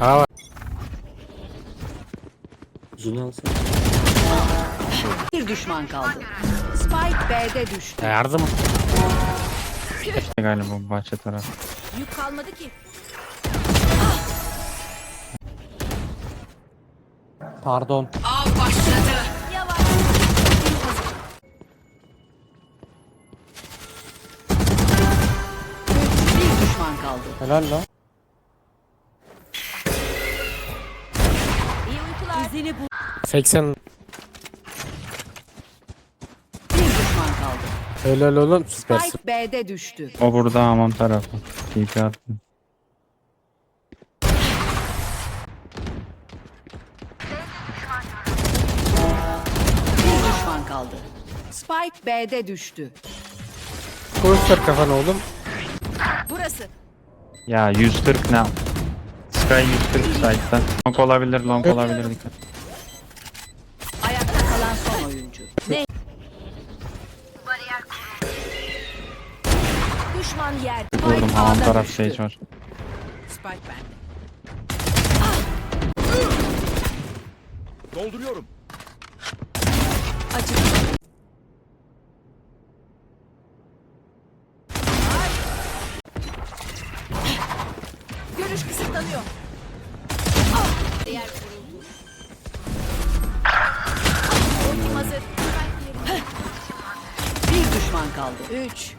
Aa var. Uzun alsana. Bir düşman kaldı. Spike B'de düştü. Yardım. Galiba bu bahçe tarafı. Yük kalmadı ki. Pardon. Av başladı. Yavaş. Bir düşman kaldı. Helal lan. İzini bul. 80. Bir düşman kaldı. Helal oğlum süpersin. Spike B'de düştü. O burada hamam tarafı. TP attım. Bir düşman kaldı. Spike B'de düştü. Koştur kafanı oğlum. Burası. Ya 140 ne? Sky 140 site'da. Long olabilir, long olabilir dikkat. Ayakta kalan son oyuncu. Ne? Düşman yer. Vurdum hamam taraf stage var. Spike bende. Dolduruyorum. Açık. Görüş kısıtlanıyor. Diğer vuruldu. Ultim hazır. Bir düşman kaldı. Üç.